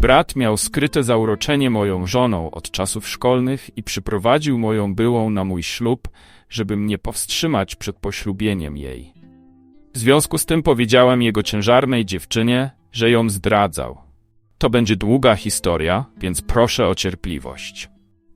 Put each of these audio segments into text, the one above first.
brat miał skryte zauroczenie moją żoną od czasów szkolnych i przyprowadził moją byłą na mój ślub, żeby mnie powstrzymać przed poślubieniem jej. W związku z tym powiedziałem jego ciężarnej dziewczynie, że ją zdradzał. To będzie długa historia, więc proszę o cierpliwość.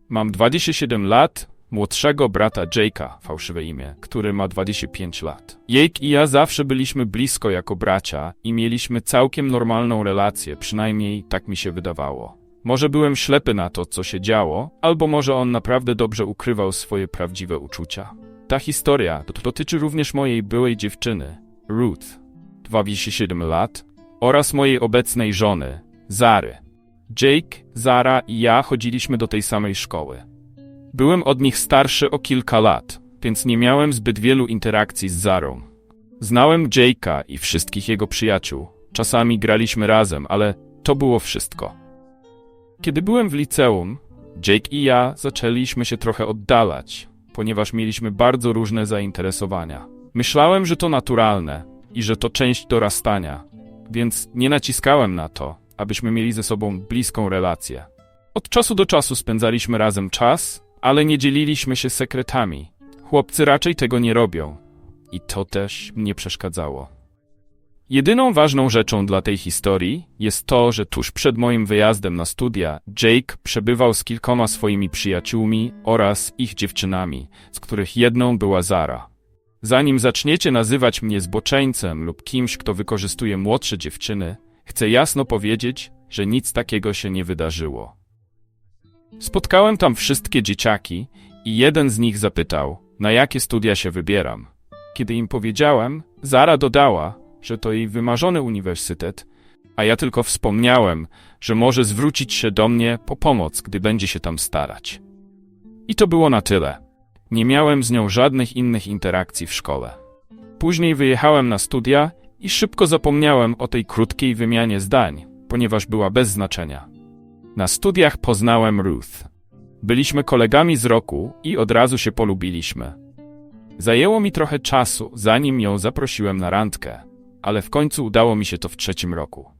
Mam 27 lat, młodszego brata Jake'a, fałszywe imię, który ma 25 lat. Jake i ja zawsze byliśmy blisko jako bracia i mieliśmy całkiem normalną relację, przynajmniej tak mi się wydawało. Może byłem ślepy na to, co się działo, albo może on naprawdę dobrze ukrywał swoje prawdziwe uczucia. Ta historia dot- dotyczy również mojej byłej dziewczyny, Ruth, 27 lat, oraz mojej obecnej żony, Zary. Jake, Zara i ja chodziliśmy do tej samej szkoły. Byłem od nich starszy o kilka lat, więc nie miałem zbyt wielu interakcji z Zarą. Znałem Jake'a i wszystkich jego przyjaciół. Czasami graliśmy razem, ale to było wszystko. Kiedy byłem w liceum, Jake i ja zaczęliśmy się trochę oddalać, ponieważ mieliśmy bardzo różne zainteresowania. Myślałem, że to naturalne i że to część dorastania, więc nie naciskałem na to, abyśmy mieli ze sobą bliską relację. Od czasu do czasu spędzaliśmy razem czas, ale nie dzieliliśmy się sekretami. Chłopcy raczej tego nie robią. I to też mnie przeszkadzało. Jedyną ważną rzeczą dla tej historii jest to, że tuż przed moim wyjazdem na studia Jake przebywał z kilkoma swoimi przyjaciółmi oraz ich dziewczynami, z których jedną była Zara. Zanim zaczniecie nazywać mnie zboczeńcem lub kimś, kto wykorzystuje młodsze dziewczyny, chcę jasno powiedzieć, że nic takiego się nie wydarzyło. Spotkałem tam wszystkie dzieciaki i jeden z nich zapytał, na jakie studia się wybieram. Kiedy im powiedziałem, Zara dodała, że to jej wymarzony uniwersytet, a ja tylko wspomniałem, że może zwrócić się do mnie po pomoc, gdy będzie się tam starać. I to było na tyle. Nie miałem z nią żadnych innych interakcji w szkole. Później wyjechałem na studia i szybko zapomniałem o tej krótkiej wymianie zdań, ponieważ była bez znaczenia. Na studiach poznałem Ruth. Byliśmy kolegami z roku i od razu się polubiliśmy. Zajęło mi trochę czasu, zanim ją zaprosiłem na randkę, ale w końcu udało mi się to w trzecim roku.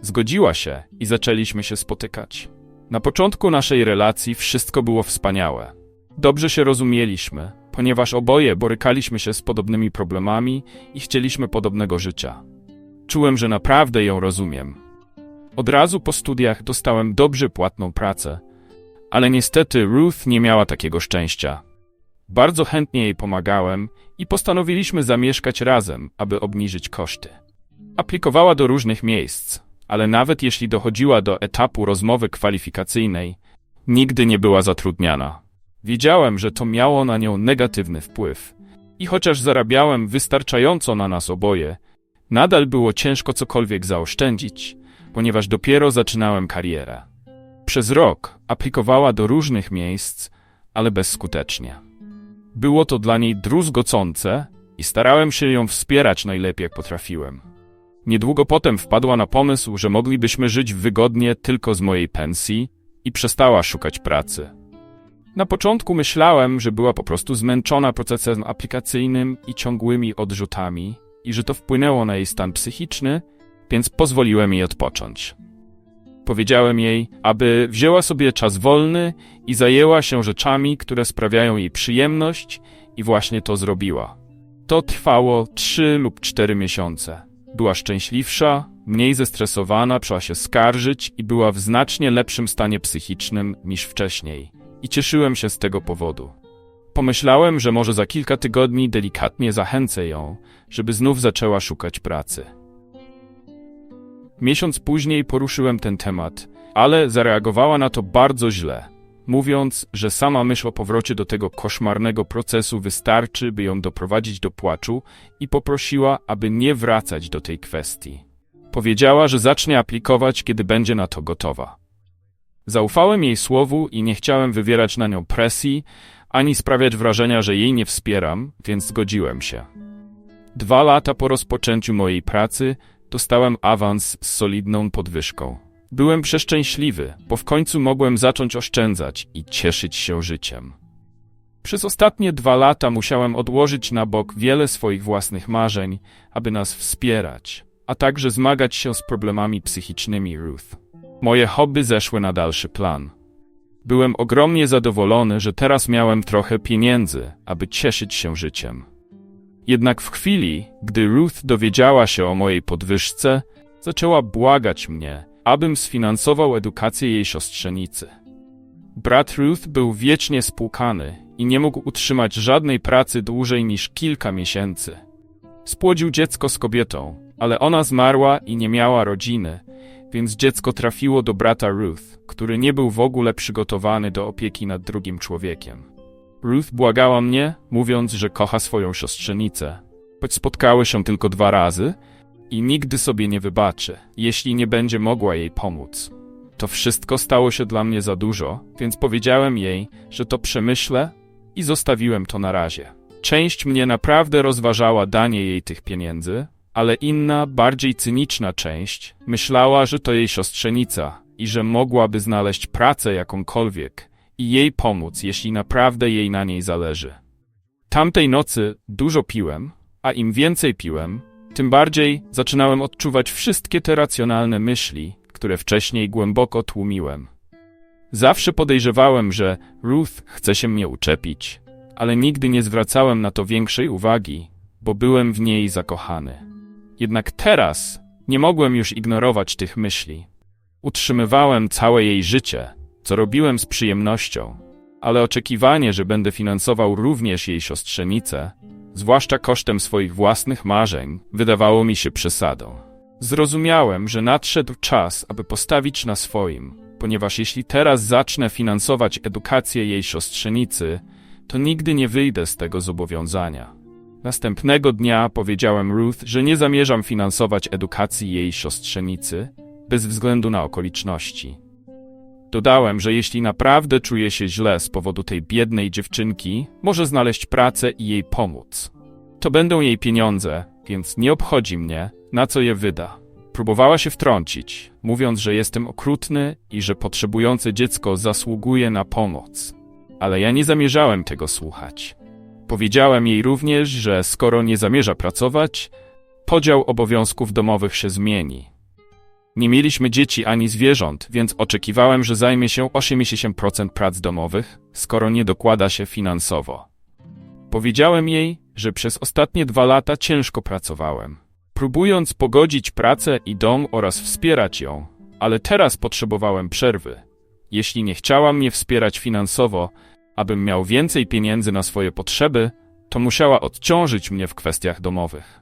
Zgodziła się i zaczęliśmy się spotykać. Na początku naszej relacji wszystko było wspaniałe. Dobrze się rozumieliśmy, ponieważ oboje borykaliśmy się z podobnymi problemami i chcieliśmy podobnego życia. Czułem, że naprawdę ją rozumiem. Od razu po studiach dostałem dobrze płatną pracę, ale niestety Ruth nie miała takiego szczęścia. Bardzo chętnie jej pomagałem i postanowiliśmy zamieszkać razem, aby obniżyć koszty. Aplikowała do różnych miejsc, ale nawet jeśli dochodziła do etapu rozmowy kwalifikacyjnej, nigdy nie była zatrudniana. Wiedziałem, że to miało na nią negatywny wpływ. I chociaż zarabiałem wystarczająco na nas oboje, nadal było ciężko cokolwiek zaoszczędzić, ponieważ dopiero zaczynałem karierę. Przez rok aplikowała do różnych miejsc, ale bezskutecznie. Było to dla niej druzgocące i starałem się ją wspierać najlepiej jak potrafiłem. Niedługo potem wpadła na pomysł, że moglibyśmy żyć wygodnie tylko z mojej pensji i przestała szukać pracy. Na początku myślałem, że była po prostu zmęczona procesem aplikacyjnym i ciągłymi odrzutami i że to wpłynęło na jej stan psychiczny, więc pozwoliłem jej odpocząć. Powiedziałem jej, aby wzięła sobie czas wolny i zajęła się rzeczami, które sprawiają jej przyjemność i właśnie to zrobiła. To trwało trzy lub cztery miesiące. Była szczęśliwsza, mniej zestresowana, przeszła się skarżyć i była w znacznie lepszym stanie psychicznym niż wcześniej. I cieszyłem się z tego powodu. Pomyślałem, że może za kilka tygodni delikatnie zachęcę ją, żeby znów zaczęła szukać pracy. Miesiąc później poruszyłem ten temat, ale zareagowała na to bardzo źle, mówiąc, że sama myśl o powrocie do tego koszmarnego procesu wystarczy, by ją doprowadzić do płaczu i poprosiła, aby nie wracać do tej kwestii. Powiedziała, że zacznie aplikować, kiedy będzie na to gotowa. Zaufałem jej słowu i nie chciałem wywierać na nią presji, ani sprawiać wrażenia, że jej nie wspieram, więc zgodziłem się. Dwa lata po rozpoczęciu mojej pracy dostałem awans z solidną podwyżką. Byłem przeszczęśliwy, bo w końcu mogłem zacząć oszczędzać i cieszyć się życiem. Przez ostatnie dwa lata musiałem odłożyć na bok wiele swoich własnych marzeń, aby nas wspierać, a także zmagać się z problemami psychicznymi Ruth. Moje hobby zeszły na dalszy plan. Byłem ogromnie zadowolony, że teraz miałem trochę pieniędzy, aby cieszyć się życiem. Jednak w chwili, gdy Ruth dowiedziała się o mojej podwyżce, zaczęła błagać mnie, abym sfinansował edukację jej siostrzenicy. Brat Ruth był wiecznie spłukany i nie mógł utrzymać żadnej pracy dłużej niż kilka miesięcy. Spłodził dziecko z kobietą, ale ona zmarła i nie miała rodziny, więc dziecko trafiło do brata Ruth, który nie był w ogóle przygotowany do opieki nad drugim człowiekiem. Ruth błagała mnie, mówiąc, że kocha swoją siostrzenicę, choć spotkały się tylko dwa razy i nigdy sobie nie wybaczy, jeśli nie będzie mogła jej pomóc. To wszystko stało się dla mnie za dużo, więc powiedziałem jej, że to przemyślę i zostawiłem to na razie. Część mnie naprawdę rozważała danie jej tych pieniędzy, ale inna, bardziej cyniczna część myślała, że to jej siostrzenica i że mogłaby znaleźć pracę jakąkolwiek i jej pomóc, jeśli naprawdę jej na niej zależy. Tamtej nocy dużo piłem, a im więcej piłem, tym bardziej zaczynałem odczuwać wszystkie te racjonalne myśli, które wcześniej głęboko tłumiłem. Zawsze podejrzewałem, że Ruth chce się mnie uczepić, ale nigdy nie zwracałem na to większej uwagi, bo byłem w niej zakochany. Jednak teraz nie mogłem już ignorować tych myśli. Utrzymywałem całe jej życie, co robiłem z przyjemnością, ale oczekiwanie, że będę finansował również jej siostrzenicę, zwłaszcza kosztem swoich własnych marzeń, wydawało mi się przesadą. Zrozumiałem, że nadszedł czas, aby postawić na swoim, ponieważ jeśli teraz zacznę finansować edukację jej siostrzenicy, to nigdy nie wyjdę z tego zobowiązania. Następnego dnia powiedziałem Ruth, że nie zamierzam finansować edukacji jej siostrzenicy, bez względu na okoliczności. Dodałem, że jeśli naprawdę czuje się źle z powodu tej biednej dziewczynki, może znaleźć pracę i jej pomóc. To będą jej pieniądze, więc nie obchodzi mnie, na co je wyda. Próbowała się wtrącić, mówiąc, że jestem okrutny i że potrzebujące dziecko zasługuje na pomoc. Ale ja nie zamierzałem tego słuchać. Powiedziałem jej również, że skoro nie zamierza pracować, podział obowiązków domowych się zmieni. Nie mieliśmy dzieci ani zwierząt, więc oczekiwałem, że zajmie się 80% prac domowych, skoro nie dokłada się finansowo. Powiedziałem jej, że przez ostatnie dwa lata ciężko pracowałem, próbując pogodzić pracę i dom oraz wspierać ją, ale teraz potrzebowałem przerwy. Jeśli nie chciała mnie wspierać finansowo, abym miał więcej pieniędzy na swoje potrzeby, to musiała odciążyć mnie w kwestiach domowych.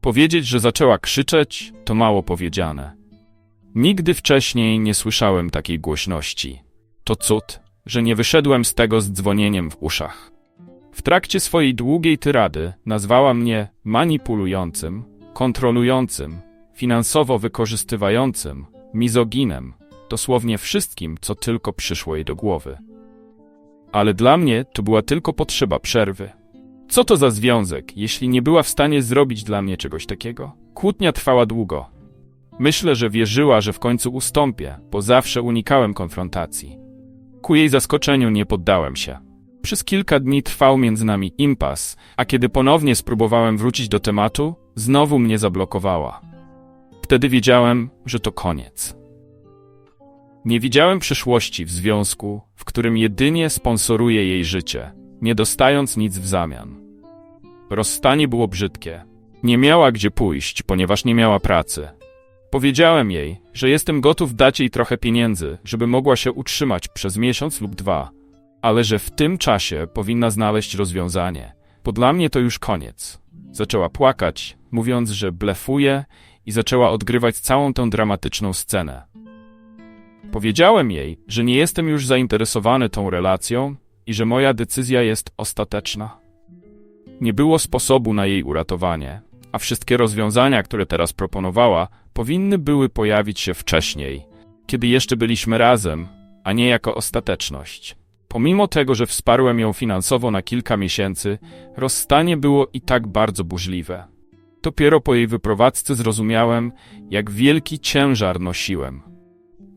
Powiedzieć, że zaczęła krzyczeć, to mało powiedziane. Nigdy wcześniej nie słyszałem takiej głośności. To cud, że nie wyszedłem z tego z dzwonieniem w uszach. W trakcie swojej długiej tyrady nazwała mnie manipulującym, kontrolującym, finansowo wykorzystywającym, mizoginem, dosłownie wszystkim, co tylko przyszło jej do głowy. Ale dla mnie to była tylko potrzeba przerwy. Co to za związek, jeśli nie była w stanie zrobić dla mnie czegoś takiego? Kłótnia trwała długo. Myślę, że wierzyła, że w końcu ustąpię, bo zawsze unikałem konfrontacji. Ku jej zaskoczeniu nie poddałem się. Przez kilka dni trwał między nami impas, a kiedy ponownie spróbowałem wrócić do tematu, znowu mnie zablokowała. Wtedy wiedziałem, że to koniec. Nie widziałem przyszłości w związku, w którym jedynie sponsoruje jej życie, nie dostając nic w zamian. Rozstanie było brzydkie. Nie miała gdzie pójść, ponieważ nie miała pracy. Powiedziałem jej, że jestem gotów dać jej trochę pieniędzy, żeby mogła się utrzymać przez miesiąc lub dwa, ale że w tym czasie powinna znaleźć rozwiązanie, bo dla mnie to już koniec. Zaczęła płakać, mówiąc, że blefuje i zaczęła odgrywać całą tę dramatyczną scenę. Powiedziałem jej, że nie jestem już zainteresowany tą relacją i że moja decyzja jest ostateczna. Nie było sposobu na jej uratowanie, a wszystkie rozwiązania, które teraz proponowała, powinny były pojawić się wcześniej, kiedy jeszcze byliśmy razem, a nie jako ostateczność. Pomimo tego, że wsparłem ją finansowo na kilka miesięcy, rozstanie było i tak bardzo burzliwe. Dopiero po jej wyprowadzce zrozumiałem, jak wielki ciężar nosiłem.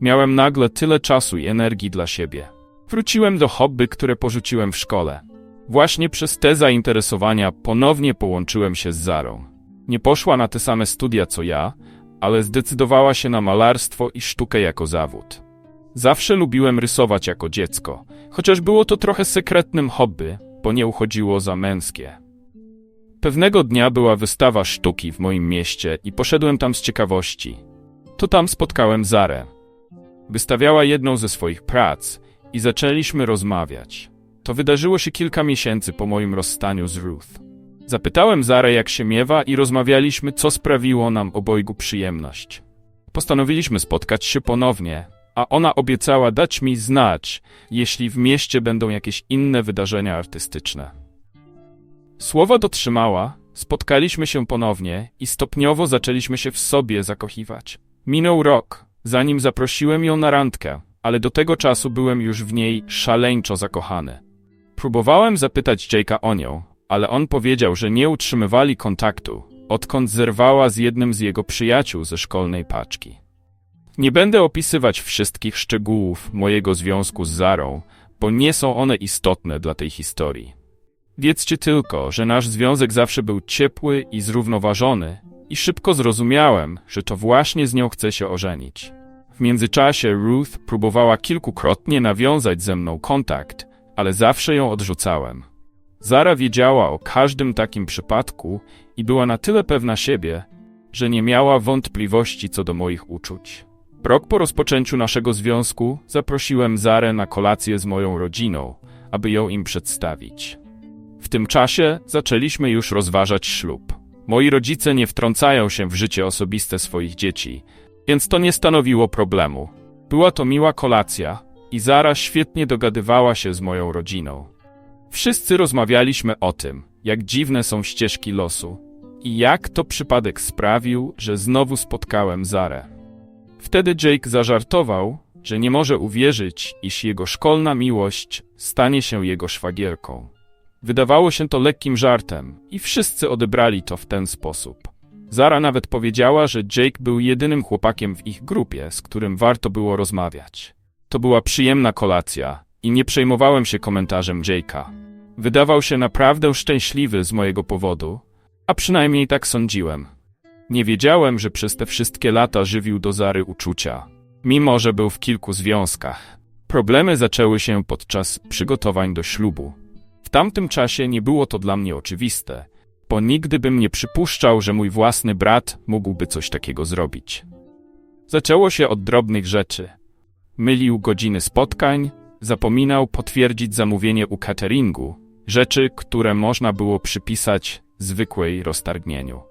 Miałem nagle tyle czasu i energii dla siebie. Wróciłem do hobby, które porzuciłem w szkole. Właśnie przez te zainteresowania ponownie połączyłem się z Zarą. Nie poszła na te same studia co ja, ale zdecydowała się na malarstwo i sztukę jako zawód. Zawsze lubiłem rysować jako dziecko, chociaż było to trochę sekretnym hobby, bo nie uchodziło za męskie. Pewnego dnia była wystawa sztuki w moim mieście i poszedłem tam z ciekawości. To tam spotkałem Zarę. Wystawiała jedną ze swoich prac i zaczęliśmy rozmawiać. To wydarzyło się kilka miesięcy po moim rozstaniu z Ruth. Zapytałem Zarę, jak się miewa, i rozmawialiśmy, co sprawiło nam obojgu przyjemność. Postanowiliśmy spotkać się ponownie, a ona obiecała dać mi znać, jeśli w mieście będą jakieś inne wydarzenia artystyczne. Słowa dotrzymała, spotkaliśmy się ponownie i stopniowo zaczęliśmy się w sobie zakochiwać. Minął rok, zanim zaprosiłem ją na randkę, ale do tego czasu byłem już w niej szaleńczo zakochany. Próbowałem zapytać Jake'a o nią, ale on powiedział, że nie utrzymywali kontaktu, odkąd zerwała z jednym z jego przyjaciół ze szkolnej paczki. Nie będę opisywać wszystkich szczegółów mojego związku z Zarą, bo nie są one istotne dla tej historii. Wiedzcie tylko, że nasz związek zawsze był ciepły i zrównoważony i szybko zrozumiałem, że to właśnie z nią chcę się ożenić. W międzyczasie Ruth próbowała kilkukrotnie nawiązać ze mną kontakt, ale zawsze ją odrzucałem. Zara wiedziała o każdym takim przypadku i była na tyle pewna siebie, że nie miała wątpliwości co do moich uczuć. Rok po rozpoczęciu naszego związku zaprosiłem Zarę na kolację z moją rodziną, aby ją im przedstawić. W tym czasie zaczęliśmy już rozważać ślub. Moi rodzice nie wtrącają się w życie osobiste swoich dzieci, więc to nie stanowiło problemu. Była to miła kolacja i Zara świetnie dogadywała się z moją rodziną. Wszyscy rozmawialiśmy o tym, jak dziwne są ścieżki losu i jak to przypadek sprawił, że znowu spotkałem Zarę. Wtedy Jake zażartował, że nie może uwierzyć, iż jego szkolna miłość stanie się jego szwagierką. Wydawało się to lekkim żartem i wszyscy odebrali to w ten sposób. Zara nawet powiedziała, że Jake był jedynym chłopakiem w ich grupie, z którym warto było rozmawiać. To była przyjemna kolacja i nie przejmowałem się komentarzem Jake'a. Wydawał się naprawdę szczęśliwy z mojego powodu, a przynajmniej tak sądziłem. Nie wiedziałem, że przez te wszystkie lata żywił do Zary uczucia, mimo że był w kilku związkach. Problemy zaczęły się podczas przygotowań do ślubu. W tamtym czasie nie było to dla mnie oczywiste, bo nigdy bym nie przypuszczał, że mój własny brat mógłby coś takiego zrobić. Zaczęło się od drobnych rzeczy. Mylił godziny spotkań, zapominał potwierdzić zamówienie u cateringu, rzeczy, które można było przypisać zwykłej roztargnieniu.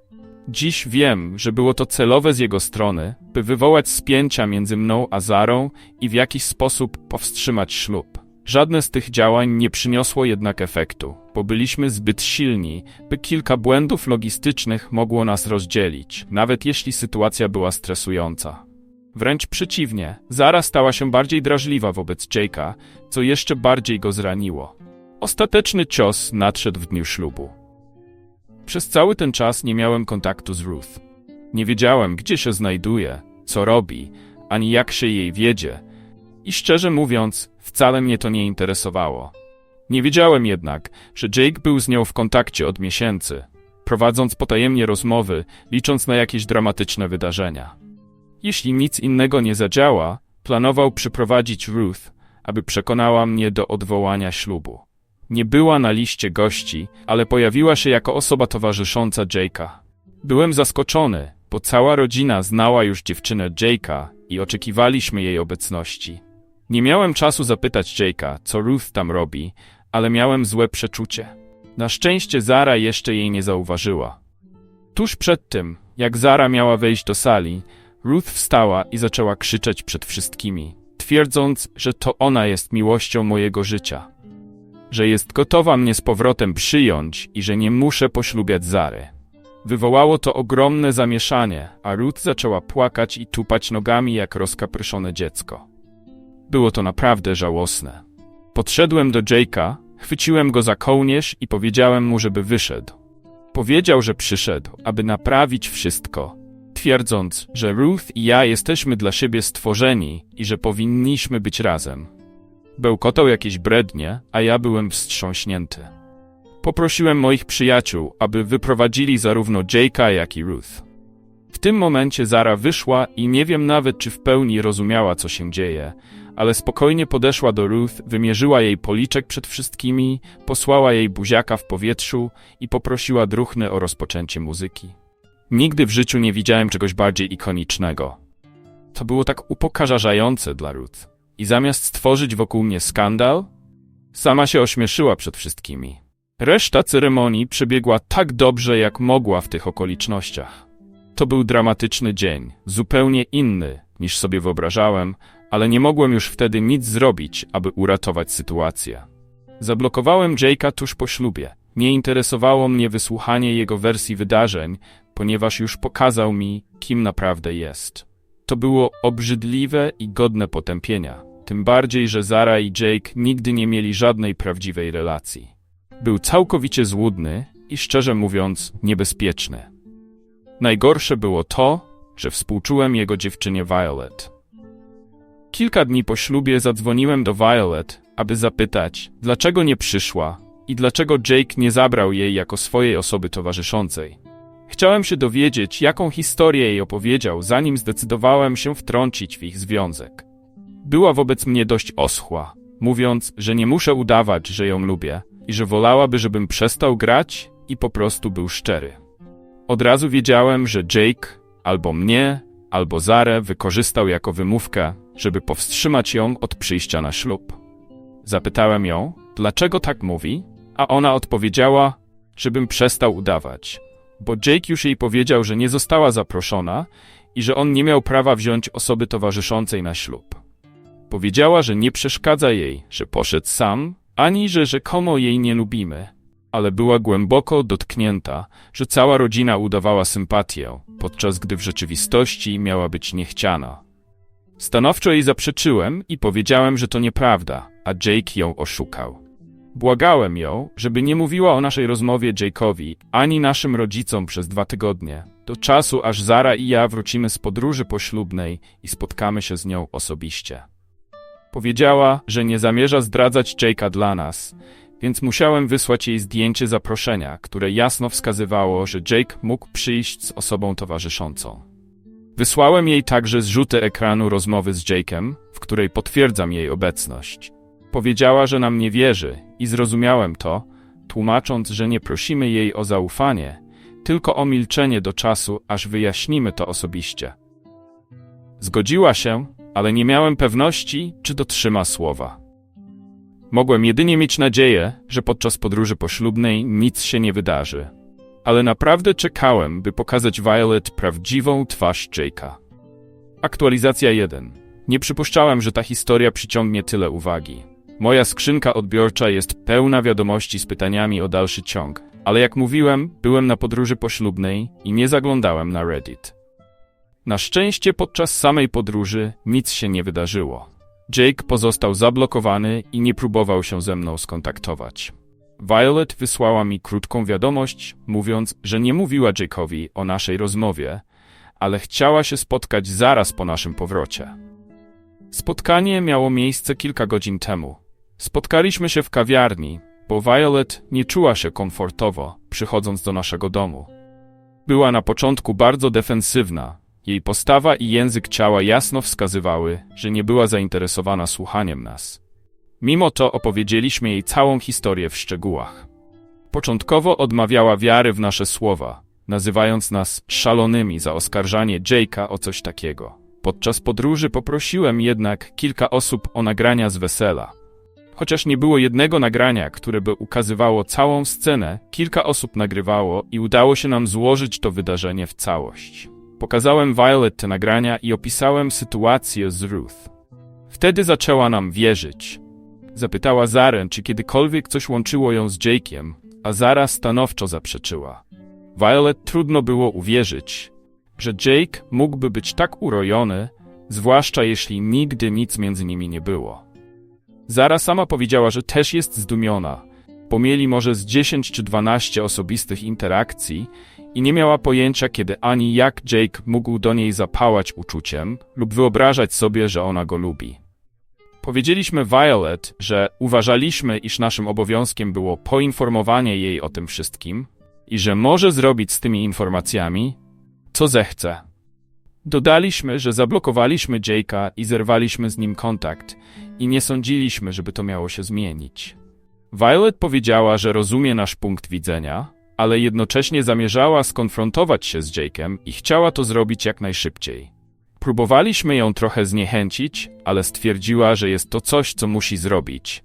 Dziś wiem, że było to celowe z jego strony, by wywołać spięcia między mną a Zarą i w jakiś sposób powstrzymać ślub. Żadne z tych działań nie przyniosło jednak efektu, bo byliśmy zbyt silni, by kilka błędów logistycznych mogło nas rozdzielić, nawet jeśli sytuacja była stresująca. Wręcz przeciwnie, Zara stała się bardziej drażliwa wobec Jake'a, co jeszcze bardziej go zraniło. Ostateczny cios nadszedł w dniu ślubu. Przez cały ten czas nie miałem kontaktu z Ruth. Nie wiedziałem, gdzie się znajduje, co robi, ani jak się jej wiedzie. I szczerze mówiąc, wcale mnie to nie interesowało. Nie wiedziałem jednak, że Jake był z nią w kontakcie od miesięcy, prowadząc potajemnie rozmowy, licząc na jakieś dramatyczne wydarzenia. Jeśli nic innego nie zadziała, planował przyprowadzić Ruth, aby przekonała mnie do odwołania ślubu. Nie była na liście gości, ale pojawiła się jako osoba towarzysząca Jake'a. Byłem zaskoczony, bo cała rodzina znała już dziewczynę Jake'a i oczekiwaliśmy jej obecności. Nie miałem czasu zapytać Jake'a, co Ruth tam robi, ale miałem złe przeczucie. Na szczęście Zara jeszcze jej nie zauważyła. Tuż przed tym, jak Zara miała wejść do sali, Ruth wstała i zaczęła krzyczeć przed wszystkimi, twierdząc, że to ona jest miłością mojego życia że jest gotowa mnie z powrotem przyjąć i że nie muszę poślubiać Zary. Wywołało to ogromne zamieszanie, a Ruth zaczęła płakać i tupać nogami jak rozkapryszone dziecko. Było to naprawdę żałosne. Podszedłem do Jake'a, chwyciłem go za kołnierz i powiedziałem mu, żeby wyszedł. Powiedział, że przyszedł, aby naprawić wszystko, twierdząc, że Ruth i ja jesteśmy dla siebie stworzeni i że powinniśmy być razem. Bełkotał jakieś brednie, a ja byłem wstrząśnięty. Poprosiłem moich przyjaciół, aby wyprowadzili zarówno Jake'a, jak i Ruth. W tym momencie Zara wyszła i nie wiem nawet, czy w pełni rozumiała, co się dzieje, ale spokojnie podeszła do Ruth, wymierzyła jej policzek przed wszystkimi, posłała jej buziaka w powietrzu i poprosiła druhny o rozpoczęcie muzyki. Nigdy w życiu nie widziałem czegoś bardziej ikonicznego. To było tak upokarzające dla Ruth. I zamiast stworzyć wokół mnie skandal, sama się ośmieszyła przed wszystkimi. Reszta ceremonii przebiegła tak dobrze, jak mogła w tych okolicznościach. To był dramatyczny dzień, zupełnie inny niż sobie wyobrażałem, ale nie mogłem już wtedy nic zrobić, aby uratować sytuację. Zablokowałem Jake'a tuż po ślubie. Nie interesowało mnie wysłuchanie jego wersji wydarzeń, ponieważ już pokazał mi, kim naprawdę jest. To było obrzydliwe i godne potępienia, tym bardziej, że Zara i Jake nigdy nie mieli żadnej prawdziwej relacji. Był całkowicie złudny i szczerze mówiąc niebezpieczny. Najgorsze było to, że współczułem jego dziewczynie Violet. Kilka dni po ślubie zadzwoniłem do Violet, aby zapytać, dlaczego nie przyszła i dlaczego Jake nie zabrał jej jako swojej osoby towarzyszącej. Chciałem się dowiedzieć, jaką historię jej opowiedział, zanim zdecydowałem się wtrącić w ich związek. Była wobec mnie dość oschła, mówiąc, że nie muszę udawać, że ją lubię i że wolałaby, żebym przestał grać i po prostu był szczery. Od razu wiedziałem, że Jake albo mnie, albo Zarę wykorzystał jako wymówkę, żeby powstrzymać ją od przyjścia na ślub. Zapytałem ją, dlaczego tak mówi, a ona odpowiedziała, żebym przestał udawać, bo Jake już jej powiedział, że nie została zaproszona i że on nie miał prawa wziąć osoby towarzyszącej na ślub. Powiedziała, że nie przeszkadza jej, że poszedł sam, ani że rzekomo jej nie lubimy, ale była głęboko dotknięta, że cała rodzina udawała sympatię, podczas gdy w rzeczywistości miała być niechciana. Stanowczo jej zaprzeczyłem i powiedziałem, że to nieprawda, a Jake ją oszukał. Błagałem ją, żeby nie mówiła o naszej rozmowie Jake'owi ani naszym rodzicom przez dwa tygodnie, do czasu aż Zara i ja wrócimy z podróży poślubnej i spotkamy się z nią osobiście. Powiedziała, że nie zamierza zdradzać Jake'a dla nas, więc musiałem wysłać jej zdjęcie zaproszenia, które jasno wskazywało, że Jake mógł przyjść z osobą towarzyszącą. Wysłałem jej także zrzuty ekranu rozmowy z Jake'em, w której potwierdzam jej obecność. Powiedziała, że nam nie wierzy i zrozumiałem to, tłumacząc, że nie prosimy jej o zaufanie, tylko o milczenie do czasu, aż wyjaśnimy to osobiście. Zgodziła się, ale nie miałem pewności, czy dotrzyma słowa. Mogłem jedynie mieć nadzieję, że podczas podróży poślubnej nic się nie wydarzy. Ale naprawdę czekałem, by pokazać Violet prawdziwą twarz Jake'a. Aktualizacja 1. Nie przypuszczałem, że ta historia przyciągnie tyle uwagi. Moja skrzynka odbiorcza jest pełna wiadomości z pytaniami o dalszy ciąg, ale jak mówiłem, byłem na podróży poślubnej i nie zaglądałem na Reddit. Na szczęście podczas samej podróży nic się nie wydarzyło. Jake pozostał zablokowany i nie próbował się ze mną skontaktować. Violet wysłała mi krótką wiadomość, mówiąc, że nie mówiła Jake'owi o naszej rozmowie, ale chciała się spotkać zaraz po naszym powrocie. Spotkanie miało miejsce kilka godzin temu. Spotkaliśmy się w kawiarni, bo Violet nie czuła się komfortowo, przychodząc do naszego domu. Była na początku bardzo defensywna, jej postawa i język ciała jasno wskazywały, że nie była zainteresowana słuchaniem nas. Mimo to opowiedzieliśmy jej całą historię w szczegółach. Początkowo odmawiała wiary w nasze słowa, nazywając nas szalonymi za oskarżanie Jake'a o coś takiego. Podczas podróży poprosiłem jednak kilka osób o nagrania z wesela. Chociaż nie było jednego nagrania, które by ukazywało całą scenę, kilka osób nagrywało i udało się nam złożyć to wydarzenie w całość. Pokazałem Violet te nagrania i opisałem sytuację z Ruth. Wtedy zaczęła nam wierzyć. Zapytała Zarę, czy kiedykolwiek coś łączyło ją z Jake'iem, a Zara stanowczo zaprzeczyła. Violet trudno było uwierzyć, że Jake mógłby być tak urojony, zwłaszcza jeśli nigdy nic między nimi nie było. Zara sama powiedziała, że też jest zdumiona, bo mieli może z 10 czy 12 osobistych interakcji i nie miała pojęcia, kiedy ani jak Jake mógł do niej zapałać uczuciem lub wyobrażać sobie, że ona go lubi. Powiedzieliśmy Violet, że uważaliśmy, iż naszym obowiązkiem było poinformowanie jej o tym wszystkim i że może zrobić z tymi informacjami, co zechce. Dodaliśmy, że zablokowaliśmy Jake'a i zerwaliśmy z nim kontakt i nie sądziliśmy, żeby to miało się zmienić. Violet powiedziała, że rozumie nasz punkt widzenia, ale jednocześnie zamierzała skonfrontować się z Jake'em i chciała to zrobić jak najszybciej. Próbowaliśmy ją trochę zniechęcić, ale stwierdziła, że jest to coś, co musi zrobić.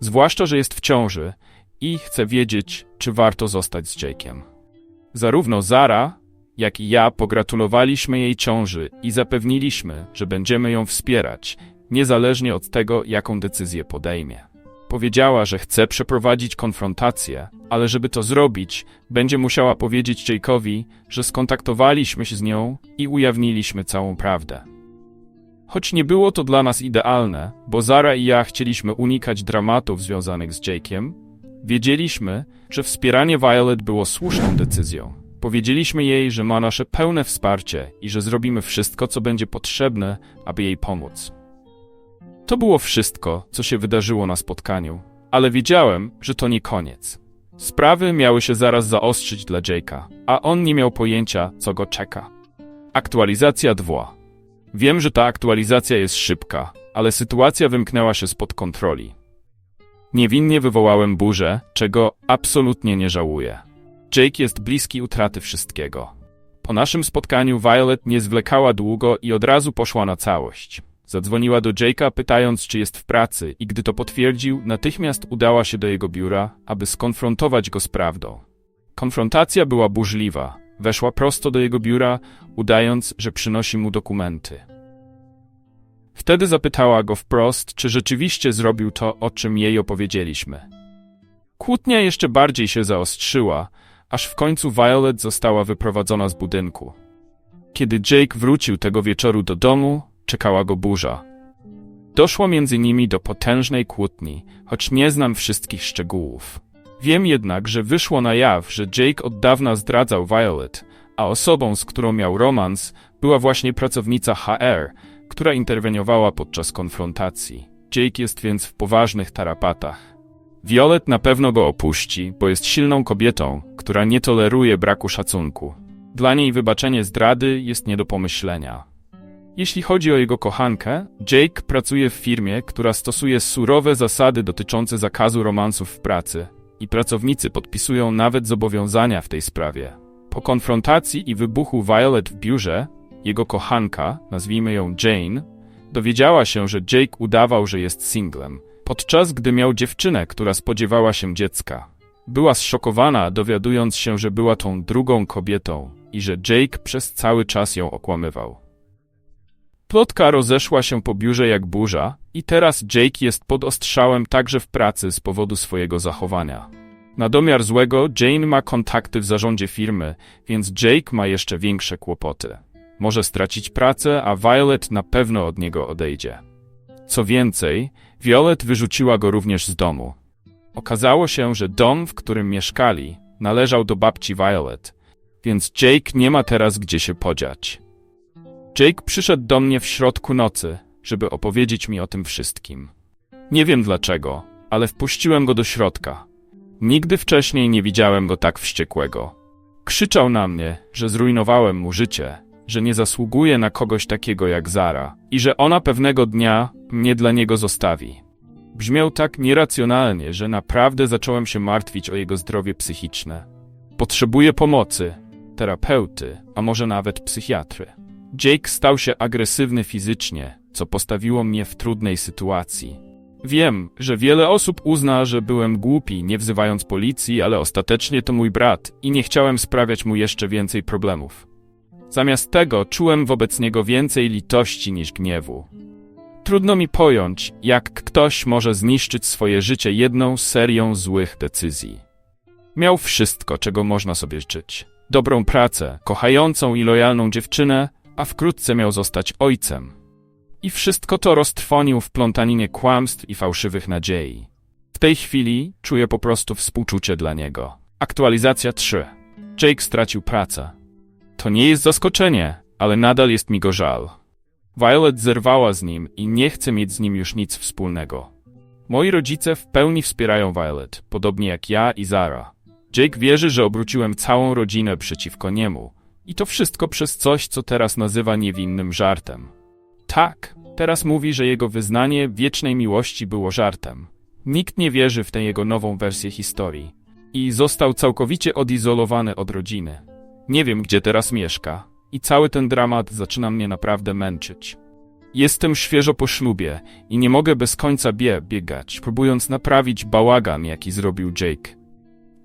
Zwłaszcza, że jest w ciąży i chce wiedzieć, czy warto zostać z Jake'em. Zarówno Zara, jak i ja pogratulowaliśmy jej ciąży i zapewniliśmy, że będziemy ją wspierać, niezależnie od tego, jaką decyzję podejmie. Powiedziała, że chce przeprowadzić konfrontację, ale żeby to zrobić, będzie musiała powiedzieć Jake'owi, że skontaktowaliśmy się z nią i ujawniliśmy całą prawdę. Choć nie było to dla nas idealne, bo Zara i ja chcieliśmy unikać dramatów związanych z Jake'iem, wiedzieliśmy, że wspieranie Violet było słuszną decyzją. Powiedzieliśmy jej, że ma nasze pełne wsparcie i że zrobimy wszystko, co będzie potrzebne, aby jej pomóc. To było wszystko, co się wydarzyło na spotkaniu, ale wiedziałem, że to nie koniec. Sprawy miały się zaraz zaostrzyć dla Jake'a, a on nie miał pojęcia, co go czeka. Aktualizacja 2. Wiem, że ta aktualizacja jest szybka, ale sytuacja wymknęła się spod kontroli. Niewinnie wywołałem burzę, czego absolutnie nie żałuję. Jake jest bliski utraty wszystkiego. Po naszym spotkaniu Violet nie zwlekała długo i od razu poszła na całość. Zadzwoniła do Jake'a pytając, czy jest w pracy i gdy to potwierdził, natychmiast udała się do jego biura, aby skonfrontować go z prawdą. Konfrontacja była burzliwa. Weszła prosto do jego biura, udając, że przynosi mu dokumenty. Wtedy zapytała go wprost, czy rzeczywiście zrobił to, o czym jej opowiedzieliśmy. Kłótnia jeszcze bardziej się zaostrzyła, aż w końcu Violet została wyprowadzona z budynku. Kiedy Jake wrócił tego wieczoru do domu, czekała go burza. Doszło między nimi do potężnej kłótni, choć nie znam wszystkich szczegółów. Wiem jednak, że wyszło na jaw, że Jake od dawna zdradzał Violet, a osobą, z którą miał romans, była właśnie pracownica HR, która interweniowała podczas konfrontacji. Jake jest więc w poważnych tarapatach. Violet na pewno go opuści, bo jest silną kobietą, która nie toleruje braku szacunku. Dla niej wybaczenie zdrady jest nie do pomyślenia. Jeśli chodzi o jego kochankę, Jake pracuje w firmie, która stosuje surowe zasady dotyczące zakazu romansów w pracy i pracownicy podpisują nawet zobowiązania w tej sprawie. Po konfrontacji i wybuchu Violet w biurze, jego kochanka, nazwijmy ją Jane, dowiedziała się, że Jake udawał, że jest singlem, podczas gdy miał dziewczynę, która spodziewała się dziecka. Była zszokowana, dowiadując się, że była tą drugą kobietą i że Jake przez cały czas ją okłamywał. Plotka rozeszła się po biurze jak burza i teraz Jake jest pod ostrzałem także w pracy z powodu swojego zachowania. Na domiar złego Jane ma kontakty w zarządzie firmy, więc Jake ma jeszcze większe kłopoty. Może stracić pracę, a Violet na pewno od niego odejdzie. Co więcej, Violet wyrzuciła go również z domu. Okazało się, że dom, w którym mieszkali, należał do babci Violet, więc Jake nie ma teraz gdzie się podziać. Jake przyszedł do mnie w środku nocy, żeby opowiedzieć mi o tym wszystkim. Nie wiem dlaczego, ale wpuściłem go do środka. Nigdy wcześniej nie widziałem go tak wściekłego. Krzyczał na mnie, że zrujnowałem mu życie, że nie zasługuje na kogoś takiego jak Zara i że ona pewnego dnia mnie dla niego zostawi. Brzmiał tak nieracjonalnie, że naprawdę zacząłem się martwić o jego zdrowie psychiczne. Potrzebuje pomocy, terapeuty, a może nawet psychiatry. Jake stał się agresywny fizycznie, co postawiło mnie w trudnej sytuacji. Wiem, że wiele osób uzna, że byłem głupi, nie wzywając policji, ale ostatecznie to mój brat i nie chciałem sprawiać mu jeszcze więcej problemów. Zamiast tego czułem wobec niego więcej litości niż gniewu. Trudno mi pojąć, jak ktoś może zniszczyć swoje życie jedną serią złych decyzji. Miał wszystko, czego można sobie życzyć. Dobrą pracę, kochającą i lojalną dziewczynę, a wkrótce miał zostać ojcem. I wszystko to roztrwonił w plątaninie kłamstw i fałszywych nadziei. W tej chwili czuję po prostu współczucie dla niego. Aktualizacja 3. Jake stracił pracę. To nie jest zaskoczenie, ale nadal jest mi go żal. Violet zerwała z nim i nie chce mieć z nim już nic wspólnego. Moi rodzice w pełni wspierają Violet, podobnie jak ja i Zara. Jake wierzy, że obróciłem całą rodzinę przeciwko niemu, I to wszystko przez coś, co teraz nazywa niewinnym żartem. Tak, teraz mówi, że jego wyznanie wiecznej miłości było żartem. Nikt nie wierzy w tę jego nową wersję historii. I został całkowicie odizolowany od rodziny. Nie wiem, gdzie teraz mieszka. I cały ten dramat zaczyna mnie naprawdę męczyć. Jestem świeżo po ślubie i nie mogę bez końca bie biegać, próbując naprawić bałagan, jaki zrobił Jake.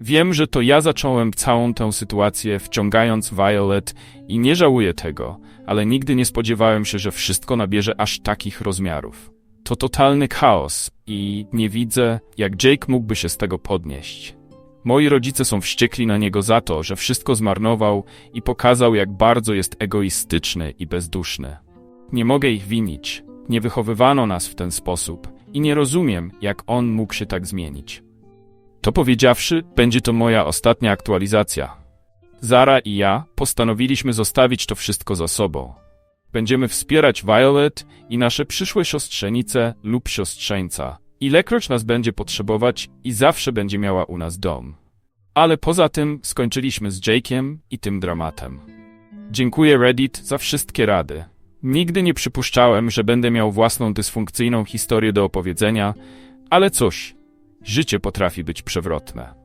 Wiem, że to ja zacząłem całą tę sytuację, wciągając Violet i nie żałuję tego, ale nigdy nie spodziewałem się, że wszystko nabierze aż takich rozmiarów. To totalny chaos i nie widzę, jak Jake mógłby się z tego podnieść. Moi rodzice są wściekli na niego za to, że wszystko zmarnował i pokazał, jak bardzo jest egoistyczny i bezduszny. Nie mogę ich winić. Nie wychowywano nas w ten sposób i nie rozumiem, jak on mógł się tak zmienić. To powiedziawszy, będzie to moja ostatnia aktualizacja. Zara i ja postanowiliśmy zostawić to wszystko za sobą. Będziemy wspierać Violet i nasze przyszłe siostrzenice lub siostrzeńca, ilekroć nas będzie potrzebować i zawsze będzie miała u nas dom. Ale poza tym skończyliśmy z Jake'iem i tym dramatem. Dziękuję Reddit za wszystkie rady. Nigdy nie przypuszczałem, że będę miał własną dysfunkcyjną historię do opowiedzenia, ale cóż, życie potrafi być przewrotne.